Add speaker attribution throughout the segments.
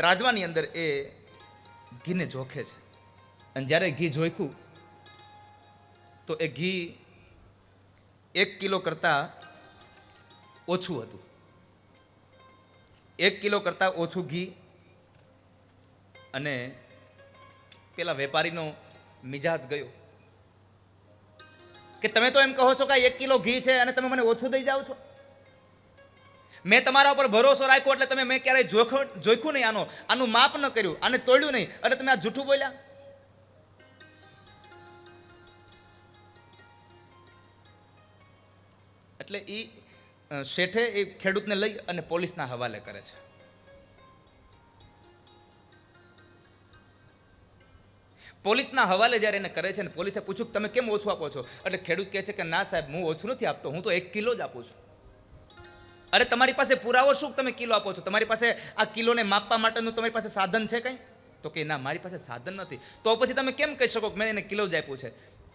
Speaker 1: ત્રાજવાની અંદર એ ઘીને જોખે છે. અને જ્યારે ઘી જોખ્યું તો એ ઘી એક કિલો કરતાં ઓછું હતું. એક કિલો કરતાં ઓછું ઘી અને પેલા વેપારીનો મિજાજ ગયો કે તમે તો એમ કહો છો કે એક કિલો ઘી છે અને તમે મને ઓછું દઈ જાઓ છો? મેં તમારા ઉપર ભરોસો રાખ્યો એટલે તમે મેં ક્યારેય જોખો જોખ્યું નહીં આનો. આનું માપ ન કર્યું, આને તોડ્યું નહીં. એટલે તમે આ જૂઠું બોલ્યા? એટલે એ શેઠે એ ખેડૂતને લઈ અને પોલીસના હવાલે કરે છે. પોલીસના હવાલે જ્યારે એને કરે છે ને પોલીસે પૂછ્યું તમે કેમ ઓછું આપો છો? એટલે ખેડૂત કહે છે કે, ના સાહેબ, હું ઓછું નથી આપતો, હું તો એક કિલો જ આપું છું. અરે, તમારી પાસે પુરાવો શું તમે કિલો આપો છો? તમારી પાસે આ કિલોને માપવા માટેનું તમારી પાસે સાધન છે કંઈ? તો કે ના, મારી પાસે સાધન નથી. તો પછી તમે કેમ કહી શકો મેં એને કિલો જ આપ્યો છે?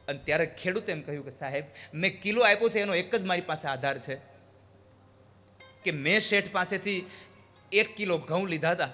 Speaker 1: અને ત્યારે ખેડૂતે એમ કહ્યું કે, સાહેબ, મેં કિલો આપ્યો છે, એનો એક જ મારી પાસે આધાર છે. કે મેં શેઠ પાસેથી એક કિલો ઘઉં લીધા હતા.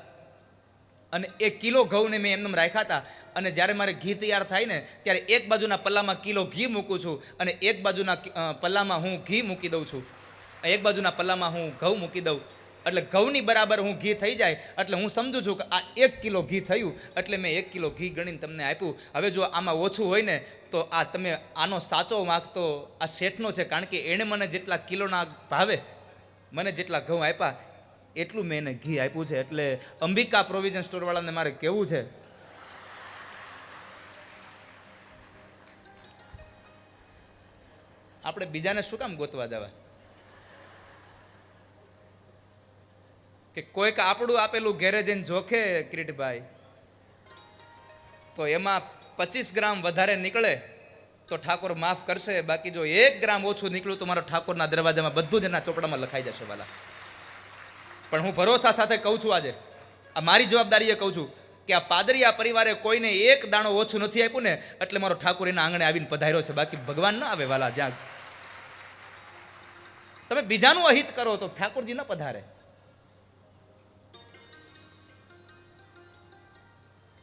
Speaker 1: અને એ કિલો ઘઉંને મેં એમને રાખ્યા હતા. અને જ્યારે મારે ઘી તૈયાર થાય ને, ત્યારે એક બાજુના પલ્લામાં કિલો ઘી મૂકું છું અને એક બાજુના પલ્લામાં હું ઘી મૂકી દઉં છું. એક બાજુના પલ્લામાં હું ઘઉં મૂકી દઉં. એટલે ઘઉંની બરાબર હું ઘી થઈ જાય. એટલે હું સમજું છું કે આ એક કિલો ઘી થયું, એટલે મેં એક કિલો ઘી ગણીને તમને આપ્યું. હવે જો આમાં ઓછું હોય ને, તો આ તમે આનો સાચો વાંક તો આ શેઠનો છે, કારણ કે એણે મને જેટલા કિલોના ભાવે, મને જેટલા ઘઉં આપ્યા, એટલું મેં એને ઘી આપ્યું છે. એટલે અંબિકા પ્રોવિઝન સ્ટોરવાળાને મારે કહેવું છે, આપણે બીજાને શું કામ ગોતવા જવા? કે કોઈક આપણું આપેલું ઘેરે જઈને જોખે કિરીટભાઈ, તો એમાં પચીસ ગ્રામ વધારે નીકળે તો ઠાકોર માફ કરશે, બાકી જો એક ગ્રામ ઓછું નીકળ્યું તો મારો ઠાકોરના દરવાજામાં બધું જ એના ચોપડામાં લખાઈ જશે વાલા. પણ હું ભરોસા સાથે કહું છું આજે, આ મારી જવાબદારીએ કહું છું કે આ પાદરિયા પરિવારે કોઈને એક દાણો ઓછું નથી આપ્યું ને, એટલે મારો ઠાકોર એના આંગણે આવીને પધાર્યો છે, બાકી ભગવાન ના આવે વાલા જ્યાં. તમે બીજાનું અહિત કરો તો ઠાકોરજી ન પધારે.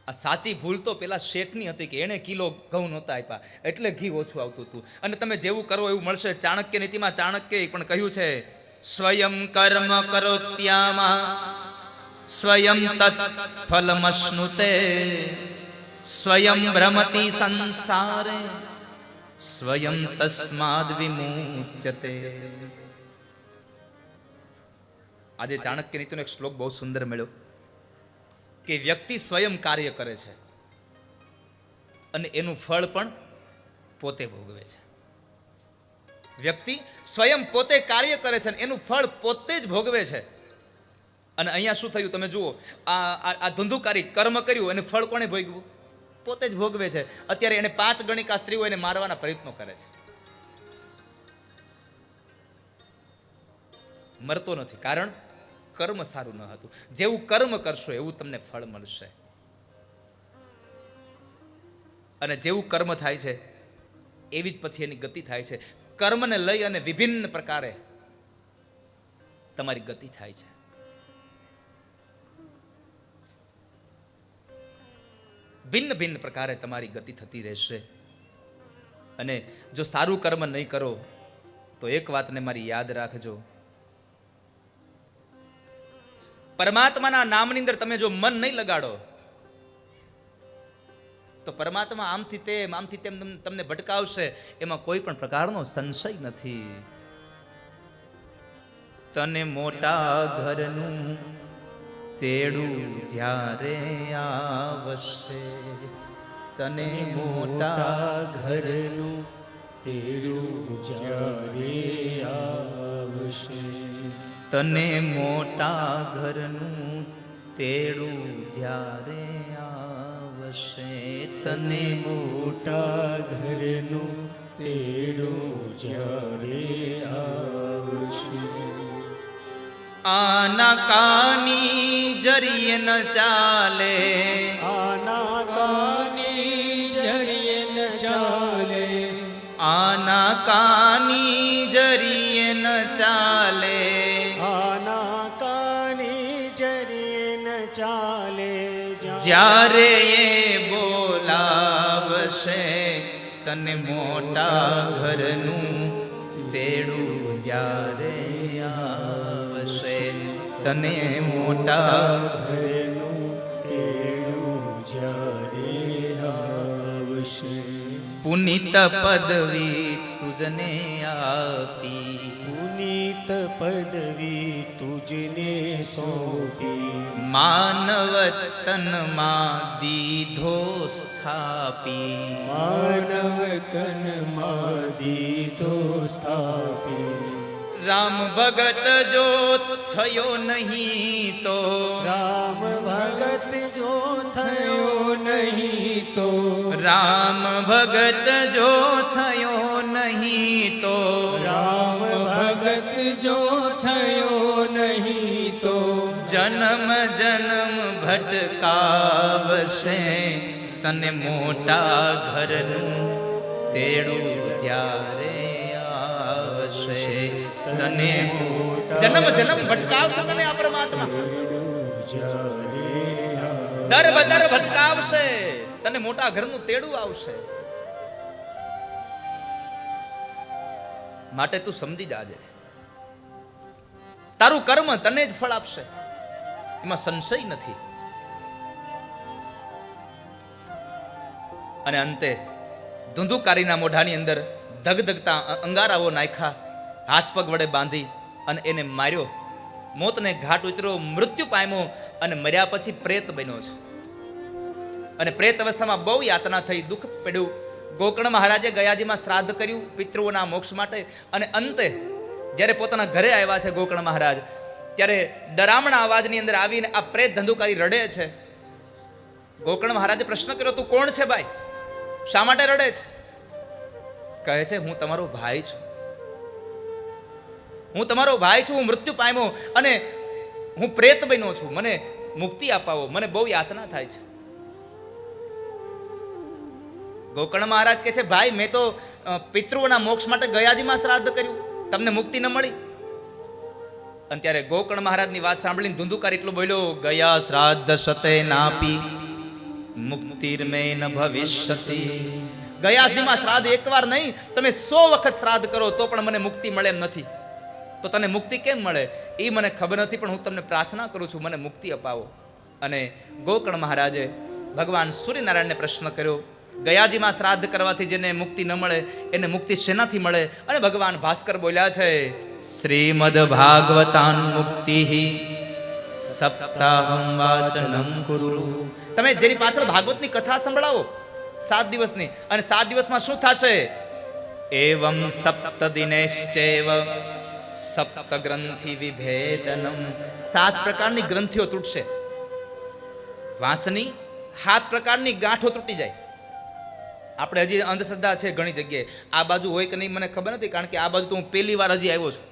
Speaker 1: આ સાચી ભૂલ તો પેલા શેઠની હતી કે એણે કિલો ઘઉં નહોતા આપ્યા. એટલે ઘી ઓછું આવતું હતું. અને તમે જેવું કરો એવું મળશે. ચાણક્ય નીતિમાં ચાણક્યએ પણ કહ્યું છે, સ્વયં કર્મ કરો ત્યામાં. સ્વયં તત્ ફલમશ્નુતે સ્વયં ભ્રમતિ સંસારે. સ્વયં તસ્માદ વિમુચ્યતે. આજે ચાણક્ય નીતિનો એક શ્લોક બહુ સુંદર મળ્યો. કે વ્યક્તિ સ્વયં કાર્ય કરે છે. અને એનું ફળ પણ પોતે ભોગવે છે. વ્યક્તિ સ્વયં પોતે કાર્ય કરે છે અને એનું ફળ પોતે જ ભોગવે છે. અને અહીંયા શું થયું તમે જુઓ, આ, આ- ધંધુકારી કર્મ કર્યું અને ફળ કોણે ભોગવ્યું પોતે જ ભોગવે છે. અત્યારે એને પાંચ ગણિકા સ્ત્રીઓ એને મારવાના પ્રયત્નો કરે છે. મરતો નથી. કારણ કર્મ સારું ન હતું. જેવું કર્મ કરશો એવું તમને ફળ મળશે. અને જેવું કર્મ થાય છે, એવી જ પછી એની ગતિ થાય છે. કર્મને લઈ અને વિભિન્ન પ્રકારે તમારી ગતિ થાય છે. ભિન્ન ભિન્ન પ્રકારે તમારી ગતિ થતી રહેશે. અને જો સારું કર્મ નહીં કરો, તો એક વાતને મારી યાદ રાખજો. પરમાત્માના નામની અંદર તમે જો મન નહીં લગાડો, તો પરમાત્મા આમથી તેમ આમથી તેમ તમને ભટકાવશે. એમાં કોઈ પણ પ્રકારનો સંશય નથી. તને મોટા ઘરનું તેડું જ્યારે આવશે, તને મોટા
Speaker 2: ઘરનું તેડું જ્યારે આવશે.
Speaker 1: તને મોટા ઘરનું તેડું જ્યારે આવશે. તને
Speaker 2: મોટા ઘરનું તેડું જ્યારે આવશે.
Speaker 1: આના કાની જરીએ ન ચાલે.
Speaker 2: આના ચાલે
Speaker 1: જ્યારે એ બોલાવશે તને મોટા ઘરનું તેડું જ્યારે આવશે. તને મોટા
Speaker 2: ઘરનું તેડું જ્યારે આવશે.
Speaker 1: પુનિત પદવી તુજને આપી.
Speaker 2: પુનીત પદવી તુજને સોંપી.
Speaker 1: માનવ તનમાં દીધો સ્થાપી
Speaker 2: માનવ તનમાં દીધો સ્થાપી
Speaker 1: રામ ભગત જો થયો નહીં તો.
Speaker 2: રામ ભગત જો થયો નહીં તો.
Speaker 1: રામ ભગત જો થયો નહીં તો.
Speaker 2: રામ ભગત જો થયો નહીં તો.
Speaker 1: જન્મ જન્મ ભટકાવશે તને મોટા ઘરનું તેડું જ્યારે આવશે. તને જન્મ જન્મ ભટકાવશે તને આ પરમાત્મા. દર બદર ભટકાવશે. તને મોટા ઘરનું તેડું આવશે. માટે તું સમજી જાજે. તારું કર્મ તને જ ફળ આપશે. એમાં સંશય નથી. અને અંતે ધુંધુકારીના મોઢાની અંદર ધગધગતા અંગારાઓ નાખ્યા, હાથ પગ વડે બાંધી અને એને માર્યો. મોતને ઘાટ ઉતર્યો, મૃત્યુ પામ્યો અને મર્યા પછી પ્રેત બન્યો છે. અને પ્રેત અવસ્થામાં બહુ યાતના થઈ, દુઃખ પડ્યું. ગોકર્ણ મહારાજે ગયાજીમાં શ્રાદ્ધ કર્યું પિતૃઓના મોક્ષ માટે અને અંતે જ્યારે પોતાના ઘરે આવ્યા છે ગોકર્ણ મહારાજ, ત્યારે ડરામણા અવાજની અંદર આવીને આ પ્રેત ધંધુકારી રડે છે. ગોકર્ણ મહારાજે પ્રશ્ન કર્યો, તું કોણ છે ભાઈ? શા માટે રડે છે? કહે છે, હું તમારો ભાઈ છું. હું તમારો ભાઈ છું, હું મૃત્યુ પામ્યો અને હું પ્રેત બન્યો છું. મને મુક્તિ અપાવો, મને બહુ યાતના થાય છે. ગોકર્ણ મહારાજ કહે છે, ભાઈ, મેં તો પિતૃના મોક્ષ માટે ગયાજીમાં શ્રાદ્ધ કર્યું. તમને મુક્તિ ન મળી. અને ત્યારે ગોકર્ણ મહારાજની વાત સાંભળીને ધુંધુકાર એટલું બોલ્યો, ગયા શ્રાદ્ધ સતે નાપી. મુક્તિર્મે ન ભવિષ્યતિ. ગયાજીમાં શ્રાદ્ધ એકવાર નહીં, તમે સો વખત શ્રાદ્ધ કરો તો પણ મને મુક્તિ મળે એમ નથી. તો તને મુક્તિ કેમ મળે? એ મને ખબર નથી, પણ હું તમને પ્રાર્થના કરું છું, મને મુક્તિ અપાવો. અને ગોકર્ણ મહારાજે ભગવાન સૂર્યનારાયણને પ્રશ્ન કર્યો, ગયાજીમાં શ્રાદ્ધ કરવાથી જેને મુક્તિ ન મળે, એને મુક્તિ શેનાથી મળે? અને ભગવાન ભાસ્કર બોલ્યા છે, શ્રીમદ ભાગવતાન મુક્તિ સપ્તાહમ વાચનમ કુરુ. તમે જેની પાછળ ભાગવતની કથા સંભળાવો. સાત દિવસની. અને સાત દિવસમાં શું થશે? એવમ સપ્ત દિનેશ્ચેવ સપ્ત ગ્રંથિ વિભેદનમ. સાત પ્રકારની ગ્રંથિઓ તૂટશે. વાંસની સાત પ્રકારની ગાંઠો તૂટી જાય. આપણે હજી અંધશ્રદ્ધા છે ઘણી જગ્યાએ. આ બાજુ હોય કે નહીં મને ખબર નથી કારણ કે આ બાજુ તો હું પહેલી વાર હજી આવ્યો છું.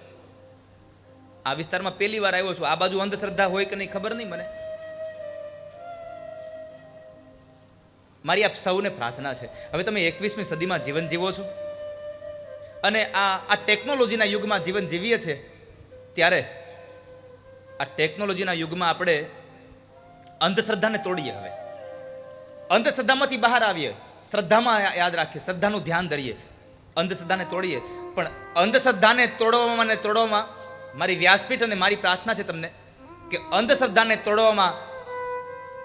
Speaker 1: આ વિસ્તારમાં પહેલી વાર આવ્યો છું. આ બાજુ અંધશ્રદ્ધા હોય કે નહીં ખબર નહીં મને. મારી આપ સૌને પ્રાર્થના છે. હવે તમે એકવીસમી સદીમાં જીવન જીવો છો. અને આ આ ટેકનોલોજીના યુગમાં જીવન જીવીએ છીએ ત્યારે આ ટેકનોલોજીના યુગમાં આપણે અંધશ્રદ્ધાને તોડીએ હવે. અંધશ્રદ્ધામાંથી બહાર આવીએ. શ્રદ્ધામાં યાદ રાખીએ, શ્રદ્ધાનું ધ્યાન ધરીએ. અંધશ્રદ્ધાને તોડીએ. પણ અંધશ્રદ્ધાને તોડવામાં ને તોડવામાં મારી વ્યાસપીઠ અને મારી પ્રાર્થના છે તમને કે અંધશ્રદ્ધાને તોડવામાં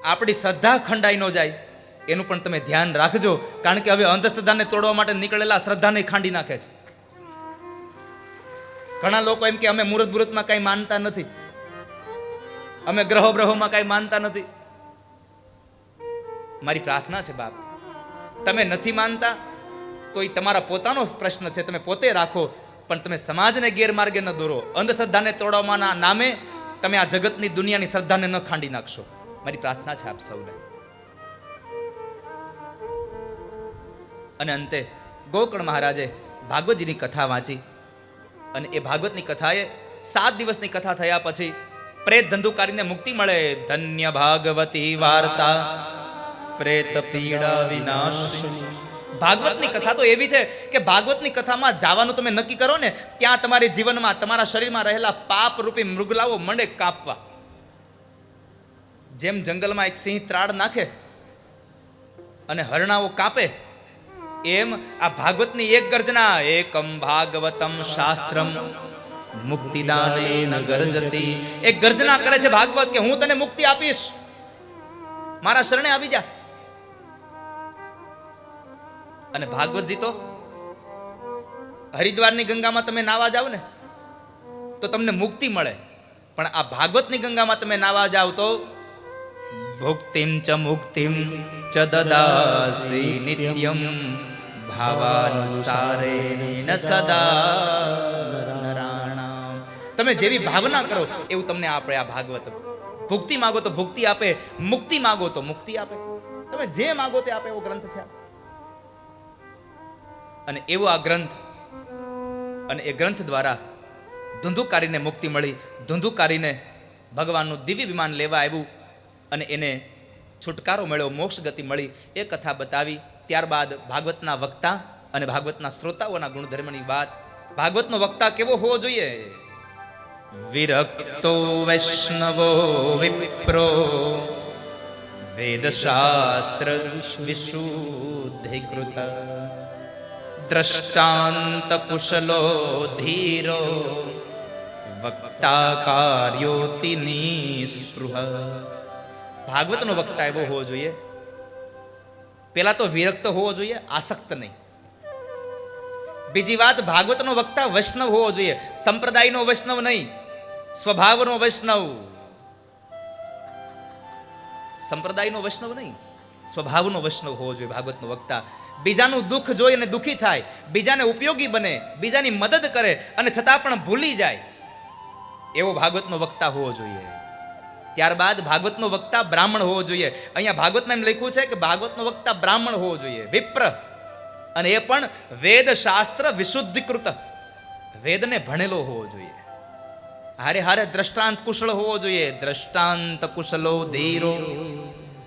Speaker 1: આપણી શ્રદ્ધા ખંડાઈ ન જાય. એનું પણ તમે ધ્યાન રાખજો, કારણ કે હવે અંધશ્રદ્ધાને તોડવા માટે નીકળેલા શ્રદ્ધાને ખાંડી નાખે છે. ઘણા લોકો એમ કે અમે મુહૂર્ત મુહૂર્તમાં કાંઈ માનતા નથી. અમે ગ્રહો બ્રહોમાં કાંઈ માનતા નથી. મારી પ્રાર્થના છે બાપ, તમે નથી માનતા તો એ તમારા પોતાનો પ્રશ્ન છે, તમે પોતે રાખો, પણ તમે સમાજને ગેરમાર્ગે ન દોરો. અંધશ્રદ્ધાને તોડવાના નામે તમે આ જગતની દુનિયાની શ્રદ્ધાને ન ખાંડી નાખશો. મારી પ્રાર્થના છે આપ સૌને. અને અંતે ગોકર્ણ મહારાજે ભાગવતજીની કથા વાંચી. અને એ ભાગવતની કથાએ સાત દિવસની કથા થયા પછી પ્રેત ધંધુકારીને મુક્તિ મળે. ધન્ય ભાગવતી વાર્તા, પ્રેત પીડા વિનાશ ભાગવતની કથા તો એવી છે કે ભાગવતની કથામાં જવાનું તમે નક્કી કરો ને, ત્યાં તમારી જીવનમાં, તમારા શરીરમાં રહેલા પાપ રૂપી મૃગલાઓ મંડે કાપવા. જેમ જંગલમાં એક સિંહ ત્રાડ નાખે અને હરણાઓ કાપે એમ આ ભાગવતની એક ગર્જના, એકમ ભાગવતમ શાસ્ત્રમ મુક્તિદાને ન ગર્જતી. એક ગર્જના કરે છે ભાગવત કે, હું તને મુક્તિ આપીશ. મારા શરણે આવી જા. અને ભાગવતજી તો હરિદ્વારની ગંગામાં તમે નાવા જાવ ને, તો તમને મુક્તિ મળે. પણ આ ભાગવતની ગંગામાં તમે નાવા જાવ તો ભુક્તિમ ચ મુક્તિમ ચ દદાસી નિત્યમ. ભાવાનુસારે ન સદા નરાણામ તમે જેવી ભાવના કરો એવું તમને આપણે આ ભાગવત ભુક્તિ માગો તો ભુક્તિ આપે, મુક્તિ માગો તો મુક્તિ આપે. તમે જે માગો તે આપે એવો ગ્રંથ છે અને એવો આ ગ્રંથ, અને એ ગ્રંથ દ્વારા ધુંધુકારીને મુક્તિ મળી, ધુંધુકારીને ભગવાનનું દિવ્ય વિમાન લેવા આવ્યું, અને એને છુટકારો મળ્યો, મોક્ષ ગતિ મળી, એ કથા બતાવી ત્યારબાદ ભાગવતના વક્તા અને ભાગવતના શ્રોતાઓના ગુણધર્મની વાત. ભાગવતનો વક્તા કેવો હોવો જોઈએ? વિરક્તો વૈષ્ણવો વિપ્રો, વેદશાસ્ત્ર વિશુદ્ધિકૃત દ્રષ્ટાંત કુશલો ધીરો વક્તા કાર્યોતિ નિસ્પૃહ. ભાગવતનો વક્તા એવો હોવો જોઈએ પેલા તો વિરક્ત હોવો જોઈએ, આસક્ત નહીં. બીજી વાત, ભાગવતનો વક્તા વૈષ્ણવ હોવો જોઈએ. સંપ્રદાયનો વૈષ્ણવ નહીં, સ્વભાવનો વૈષ્ણવ. સંપ્રદાયનો વૈષ્ણવ નહીં, સ્વભાવનો વૈષ્ણવ હોવો જોઈએ ભાગવતનો વક્તા. બીજાનું દુઃખ જોઈ અને દુઃખી થાય, બીજાને ઉપયોગી બને, બીજાની મદદ કરે અને છતાં પણ ભૂલી જાય. એવો ભાગવતનો વક્તા હોવો જોઈએ. ત્યારબાદ ભાગવતનો વક્તા બ્રાહ્મણ હોવો જોઈએ. અહીંયા ભાગવતમાં એમ લખ્યું છે કે ભાગવતનો વક્તા બ્રાહ્મણ હોવો જોઈએ. વિપ્ર. અને એ પણ વેદ શાસ્ત્ર વિશુદ્ધિકૃત. વેદને ભણેલો હોવો જોઈએ. હારે હારે દ્રષ્ટાંત કુશળ હોવો જોઈએ. દ્રષ્ટાંત કુશલો ધીરો.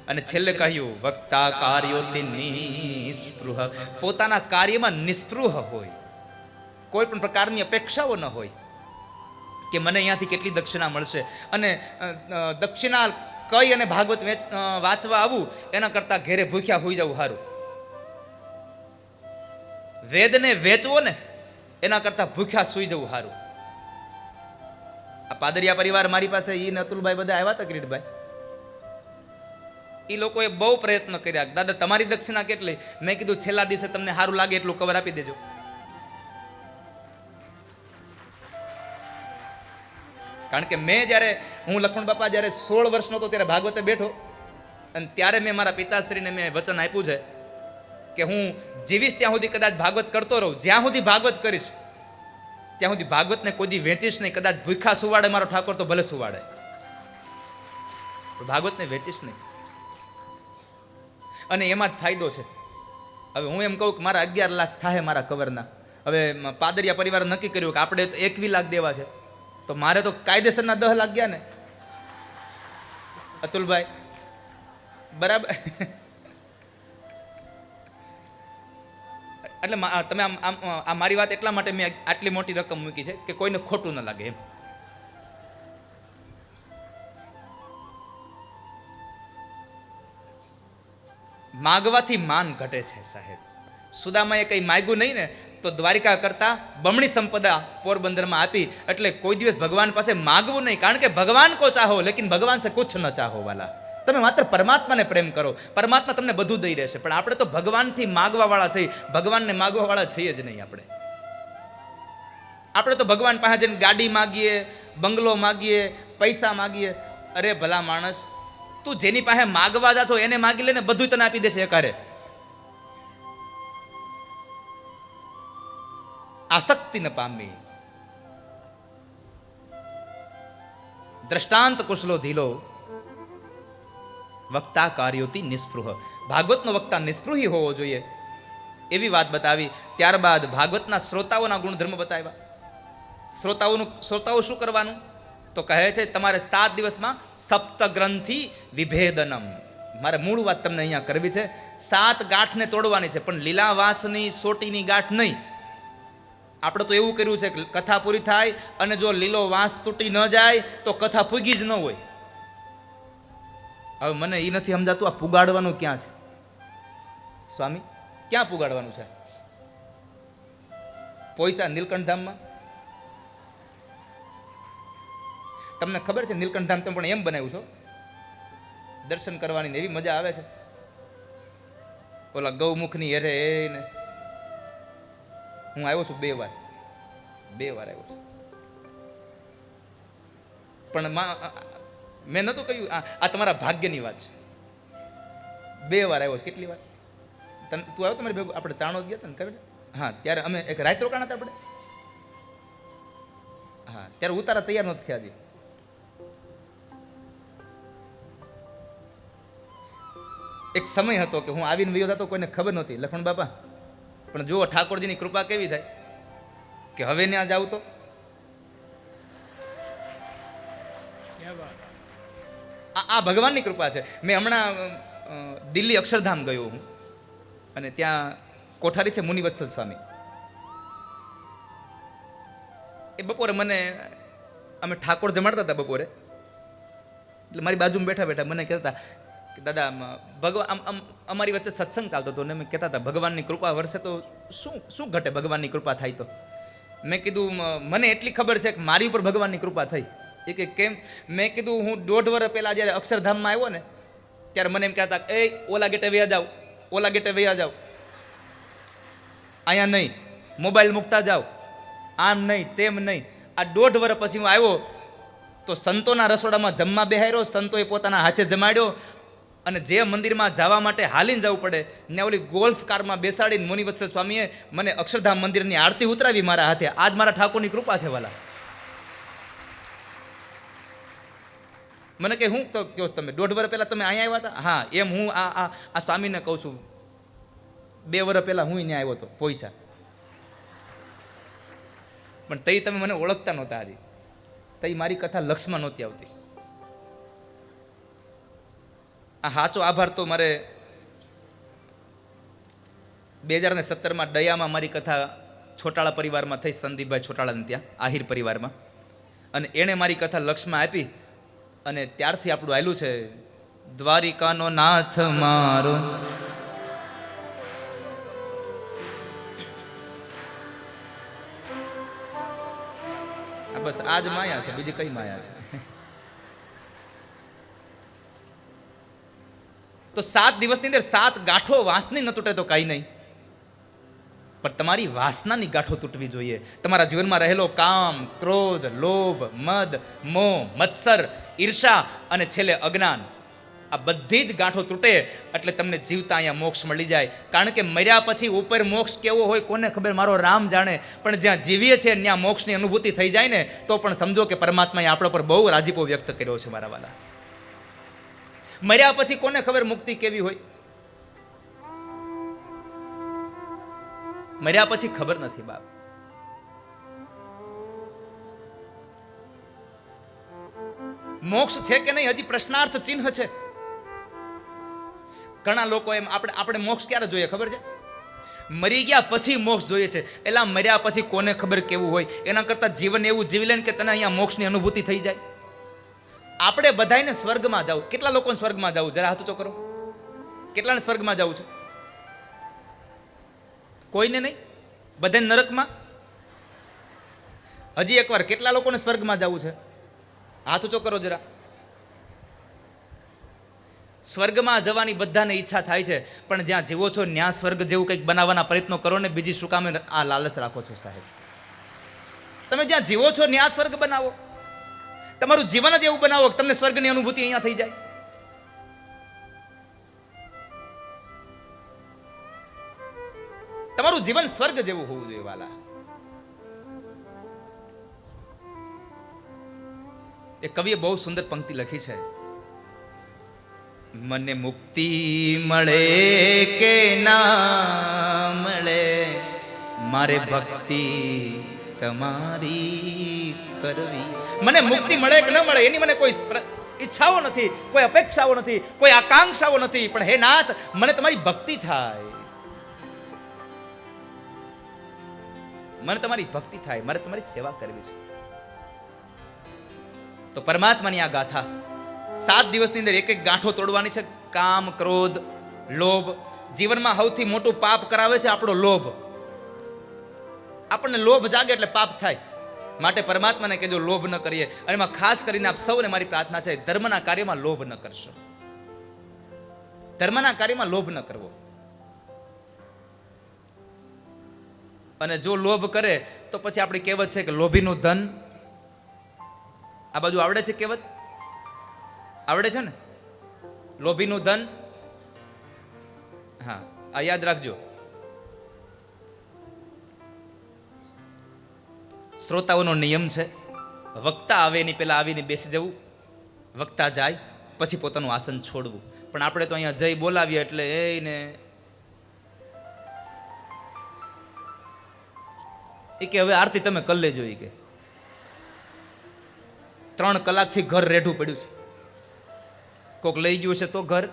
Speaker 1: અને છેલ્લે કહ્યું, વક્તા કાર્યોથી નિસ્પૃહ. પોતાના કાર્યમાં નિસ્પૃહ હોય. કોઈ પણ પ્રકારની અપેક્ષાઓ ન હોય. કે મને અહીંયાથી કેટલી દક્ષિણા મળશે. અને દક્ષિણા કઈ અને ભાગવત વેચ વાંચવા આવું, એના કરતાં ઘેરે ભૂખ્યા હોઈ જવું સારું વેદને વેચવો ને, એના કરતાં ભૂખ્યા સૂઈ જવું સારું આ પાદરિયા પરિવાર મારી પાસે ઈ નતુલભાઈ બધા આવ્યા હતા કિરીટભાઈ એ લોકોએ બહુ પ્રયત્ન કર્યા. દાદા, તમારી દક્ષિણા કેટલી? મેં કીધું, છેલ્લા દિવસે તમને સારું લાગે એટલું કવર આપી દેજો. કારણ કે મેં જ્યારે, હું લખમણ બાપા જ્યારે સોળ વર્ષનો હતો ત્યારે ભાગવતે બેઠો અને ત્યારે મેં મારા પિતાશ્રીને મેં વચન આપ્યું છે કે હું જીવીશ ત્યાં સુધી કદાચ ભાગવત કરતો રહું, જ્યાં સુધી ભાગવત કરીશ, ત્યાં સુધી ભાગવતને કોદી વેચીશ નહીં, કદાચ ભૂખા સુવાડે મારો ઠાકોર તો ભલે સુવાડે. ભાગવતને વેચીશ નહીં. અને એમાં જ ફાયદો છે. હવે હું એમ કહું કે મારા અગિયાર લાખ થાય મારા કવરના. હવે પાદરિયા પરિવારે નક્કી કર્યું કે આપણે તો એકવી લાખ દેવા છે. તો મારે તો કાયદેસરના દહ લાગ્યા ને. અતુલભાઈ, બરાબર. એટલે તમે આમ આમ, આ મારી વાત એટલા માટે મેં આટલી મોટી રકમ મૂકી છે કે કોઈને ખોટું ન લાગે એમ. માગવાથી માન ઘટે છે સાહેબ. સુદામાએ કંઈ માગ્યું નહીં ને, તો દ્વારિકા કરતા બમણી સંપદા પોરબંદરમાં આપી. એટલે કોઈ દિવસ ભગવાન પાસે માગવું નહીં, કારણ કે ભગવાન કો ચાહો, લેકિન ભગવાન સે કુછ ન ચાહો વાલા. તમે માત્ર પરમાત્માને પ્રેમ કરો. પરમાત્મા તમને બધું દઈ રહેશે, પણ આપણે તો ભગવાનથી માગવાવાળા છીએ. ભગવાનને માગવાવાળા છીએ જ નહીં આપણે. આપણે તો ભગવાન પાસે જઈને ગાડી માગીએ, બંગલો માગીએ, પૈસા માગીએ. અરે ભલા માણસ, તું જેની પાસે માગવા જા છો એને માગી લે ને બધું તને આપી દેશે એકારે આસક્તિ ન પામી દ્રષ્ટાંત કુશલો ધીલો વક્તા કાર્યોથી નિસ્પૃહ ભાગવતનો વક્તા નિસ્પૃહી હોવો જોઈએ, એવી વાત બતાવી, ત્યારબાદ ભાગવતના શ્રોતાઓના ગુણધર્મ બતાવ્યા. શ્રોતાઓનું શ્રોતાઓ શું કરવાનું? તો કહે છે, તમારે સાત દિવસમાં સપ્ત ગ્રંથિ વિભેદનમ. મારે મૂળ વાત તમને અહીંયા કરવી છે. સાત ગાંઠને તોડવાની છે, પણ લીલાવાસની સોટીની ગાંઠ નહીં. આપણે તો એવું કર્યું છે કે કથા પૂરી થાય અને જો લીલો વાંસ તૂટી ન જાય, તો કથા પૂગી જ ન હોય. હવે મને એ નથી સમજાતું, આ પુગાડવાનું ક્યાં છે? સ્વામી, ક્યાં પુગાડવાનું છે? પોઈચા નીલકંઠધામમાં? તમને ખબર છે નીલકંઠ ધામ તમે પણ એમ બનાવ્યું છો? દર્શન કરવાની એવી મજા આવે છે? ઓલા ગૌમુખની હેરે ને હું આવ્યો છું બે વાર. બે વાર આવ્યો છું. પણ મેં નહોતું કહ્યું, આ તમારા ભાગ્યની વાત છે. બે વાર આવ્યો છે. કેટલી વાર? તને, તું આવ્યો તમારી ભેગું? આપણે ચાણો ગયા હતા ને, ખબર હા, ત્યારે અમે એક રાત રોકાણા હતા આપણે. હા, ત્યારે ઉતારા તૈયાર નથી થયા હજી. એક સમય હતો કે હું આવીને વયો હતો કોઈને ખબર નહોતી. લખણ બાપા? પણ જુઓ, ઠાકોરજીની કૃપા કેવી થાય? કે હવે ત્યાં જાવ તો? આ ભગવાનની કૃપા છે. મેં હમણાં દિલ્હી અક્ષરધામ ગયો હું. અને ત્યાં કોઠારી છે મુનિવત્સલ સ્વામી. એ બપોરે મને, અમે ઠાકોર જમાડતા હતા બપોરે. એટલે મારી બાજુમાં બેઠા બેઠા મને કહેતા કે દાદા ભગવાન આમ આમ, અમારી વચ્ચે સત્સંગ ચાલતો હતો અને મેં કહેતા હતા, ભગવાનની કૃપા વરસે તો શું શું ઘટે ભગવાનની કૃપા થાય તો? મેં કીધું મને એટલી ખબર છે કે મારી ઉપર ભગવાનની કૃપા થઈ. એ કે કેમ, મેં કીધું, હું દોઢ વર્ષ પહેલાં જ્યારે અક્ષરધામમાં આવ્યો ને, ત્યારે મને એમ કહેતા એ, ઓલા ગેટે વયા જાઓ, ઓલા ગેટે વયા જાઓ. અહીંયા નહીં, મોબાઈલ મૂકતા જાઓ. આમ નહીં, તેમ નહીં. આ દોઢ વર્ષ પછી હું આવ્યો, તો સંતોના રસોડામાં જમવા બેહાર્યો, સંતોએ પોતાના હાથે જમાડ્યો અને જે મંદિરમાં જવા માટે હાલીને જવું પડે ને ઓલી ગોલ્ફ કારમાં બેસાડીને મુનિવત્સલ સ્વામીએ મને અક્ષરધામ મંદિરની આરતી ઉતરાવી મારા હાથે. આજ મારા ઠાકોરની કૃપા છે, વાલા. મને કે હું તો કહો તમે દોઢ વર્ષ પહેલાં તમે અહીંયા આવ્યા હતા? હા, એમ હું આ આ આ સ્વામીને કહું છું. બે વર્ષ પહેલાં હું અહીંયા આવ્યો હતો, પોઈસા. પણ તઈ તમે મને ઓળખતા નહોતા, હજી. તઈ મારી કથા લક્ષમાં નહોતી આવતી. આ સાચો આભાર તો મારે બે હજાર ને સત્તરમાં દયામાં મારી કથા છોટાળા પરિવારમાં થઈ, સંદીપભાઈ છોટાળાને ત્યાં, આહિર પરિવારમાં. અને એણે મારી કથા લક્ષમાં આપી અને ત્યારથી આપણું આવેલું છે, દ્વારિકાનો નાથ મારો. બસ આ જ માયા છે, બીજી કઈ માયા છે? તો સાત દિવસની અંદર સાત ગાંઠો વાંસની ન તૂટે તો કાંઈ નહીં. પણ તમારી વાસનાની ગાંઠો તૂટવી જોઈએ. તમારા જીવનમાં રહેલો કામ, ક્રોધ, લોભ, મદ, મોહ, મત્સર, ઈર્ષા અને છેલ્લે અજ્ઞાન. આ બધી જ ગાંઠો તૂટે એટલે તમને જીવતા અહીંયા મોક્ષ મળી જાય. કારણ કે મર્યા પછી ઉપર મોક્ષ કેવો હોય કોને ખબર? મારો રામ જાણે. પણ જ્યાં જીવીએ છીએ, ત્યાં મોક્ષની અનુભૂતિ થઈ જાય ને, તો પણ સમજો કે પરમાત્માએ આપણા પર બહુ રાજીપો વ્યક્ત કર્યો છે મારા વાલા. મર્યા પછી કોને ખબર મુક્તિ કેવી હોય? મર્યા પછી ખબર નથી બાપ. મોક્ષ છે કે નહીં હજી પ્રશ્નાર્થ ચિહ્ન છે. ઘણા લોકો એમ આપણે આપણે મોક્ષ ક્યારે જોઈએ ખબર છે? મરી ગયા પછી મોક્ષ જોઈએ છે. એલા મર્યા પછી કોને ખબર કેવું હોય? એના કરતાં જીવન એવું જીવી લે કે તને અહીંયા મોક્ષની અનુભૂતિ થઈ જાય. આપણે બધાને સ્વર્ગમાં જાવ. કેટલા લોકોને સ્વર્ગમાં જવું? જરા હાથ ઊંચો કરો કેટલાને સ્વર્ગમાં જવું છે? કોઈને નહીં. બધાને નરકમાં. હજી એકવાર, કેટલા લોકોને સ્વર્ગમાં જવું છે? હાથ ઊંચો જરા. સ્વર્ગમાં જવાની બધાને ઈચ્છા થાય છે, પણ જ્યાં જીવો છો ત્યાં સ્વર્ગ જેવું કંઈક બનાવવાના પ્રયત્નો કરો ને બીજી શું કામે આ લાલચ રાખો છો સાહેબ? તમે જ્યાં જીવો છો ત્યાં સ્વર્ગ બનાવો. તમારું જીવન જ એવું બનાવો કે તમને સ્વર્ગની અનુભૂતિ અહીંયા થઈ જાય. તમારું જીવન સ્વર્ગ જેવું હોવું જોઈએ, વાલા. એ કવિએ બહુ સુંદર પંક્તિ લખી છે. મને મુક્તિ મળે કે ના મળે, મારે ભક્તિ તમારી કરવી. મને મુક્તિ મળે કે ન મળે એની મને કોઈ ઈચ્છાઓ નથી, કોઈ અપેક્ષાઓ નથી, કોઈ આકાંક્ષાઓ નથી. પણ હે નાથ, મને તમારી ભક્તિ થાય. મને તમારી ભક્તિ થાય, મારે તમારી સેવા કરવી છે. તો પરમાત્માની આ ગાથા, સાત દિવસની અંદર એક એક ગાંઠો તોડવાની છે. કામ, ક્રોધ, લોભ. જીવનમાં સૌથી મોટું પાપ કરાવે છે આપણો લોભ. આપણને લોભ જાગે એટલે પાપ થાય. માટે પરમાત્માને કહેજો, લોભ ન કરીએ. અને એમાં ખાસ કરીને આપ સૌને મારી પ્રાર્થના છે, ધર્મના કાર્યમાં લોભ ન કરશો. ધર્મના કાર્યમાં લોભ ન કરવો. અને જો લોભ કરે, તો પછી આપણી કહેવત છે કે લોભીનું ધન. આ બાજુ આવડે છે કહેવત? આવડે છે ને? લોભીનું ધન? હા, આ યાદ રાખજો. શ્રોતાઓનો નિયમ છે, વક્તા આવે એની પહેલાં આવીને બેસી જવું, વક્તા જાય, પછી પોતાનું આસન છોડવું. પણ આપણે તો અહીંયા જઈ બોલાવીએ એટલે એને એ કે હવે આરતી તમે કરી લેજો એ કે. ત્રણ કલાકથી ઘર રેઢું પડ્યું છે. કોક લઈ ગયું છે તો ઘર.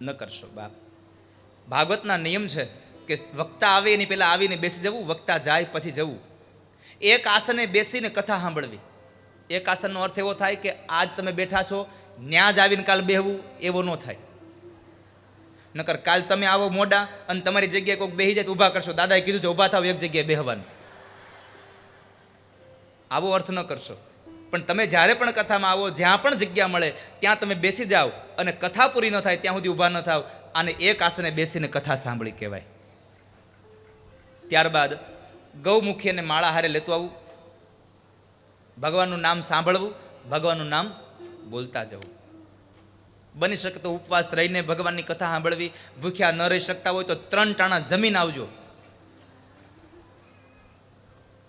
Speaker 1: ન કરશો બાપ. ભાગવતના નિયમ છે કે વક્તા આવે એની પહેલાં આવીને બેસી જવું, વક્તા જાય પછી જવું. એક આસને બેસીને કથા સાંભળવી. એક આસનનો અર્થ એવો થાય કે આજ તમે બેઠા છો, ન્યા જ આવીને કાલ બેહવું, એવો ન થાય. નકર કાલ તમે આવો મોડા અને તમારી જગ્યાએ કોઈક બેહી જાય તો ઊભા કરશો. દાદાએ કીધું છે, ઊભા થાવ, એક જગ્યાએ બેહવાનું. આવો અર્થ ન કરશો. પણ તમે જ્યારે પણ કથામાં આવો, જ્યાં પણ જગ્યા મળે, ત્યાં તમે બેસી જાઓ અને કથા પૂરી ન થાય, ત્યાં સુધી ઊભા ન થાવ. અને એક આસને બેસીને કથા સાંભળી કહેવાય. ત્યારબાદ ગૌમુખી અને માળા હારે લેતું આવવું. ભગવાનનું નામ સાંભળવું, ભગવાનનું નામ બોલતા જવું. બની શકે તો ઉપવાસ રહીને ભગવાનની કથા સાંભળવી, ભૂખ્યા ન રહી શકતા હોય તો ત્રણ ટાણા જમીન આવજો.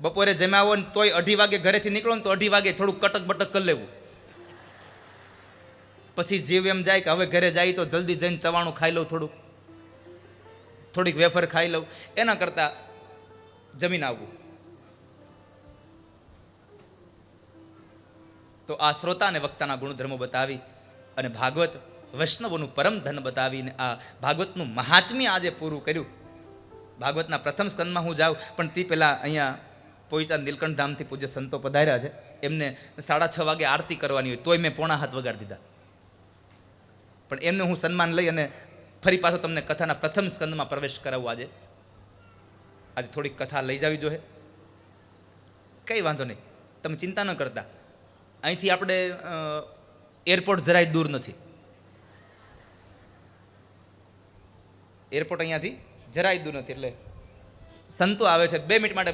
Speaker 1: બપોરે જમ્યા હોય તોય અઢી વાગે ઘરેથી નીકળો ને તો અઢી વાગે થોડું કટક બટક કરી લેવું. પછી જીવ એમ જાય કે હવે ઘરે જાય તો જલ્દી જઈને ચવાણું ખાઈ લઉં થોડુંક. થોડીક વેફર ખાઈ લઉં. એના કરતાં જમીન આવવું. તો આ શ્રોતા અને વક્તાના ગુણધર્મો બતાવી અને ભાગવત વૈષ્ણવોનું પરમ ધન બતાવીને આ ભાગવતનું મહાત્મ્ય આજે પૂરું કર્યું. ભાગવતના પ્રથમ સ્કંદમાં હું જાઉં, પણ તે પહેલાં અહીંયા પોઈચા નીલકંઠ ધામથી પૂજ્ય સંતો પધાર્યા છે. એમને સાડા છ વાગે આરતી કરવાની હોય, તોય મેં પોણા હાથ વગાડી દીધા. પણ એમને હું સન્માન લઈ અને ફરી પાછો તમને કથાના પ્રથમ સ્કંદમાં પ્રવેશ કરાવું આજે. આજે થોડીક કથા લઈ જવી જોઈએ. કંઈ વાંધો નહીં. તમે ચિંતા ન કરતા. અહીંથી આપણે એરપોર્ટ જરાય દૂર નથી. એરપોર્ટ અહીંયાથી જરાય દૂર નથી એટલે સંતો આવે છે. બે મિનિટ માટે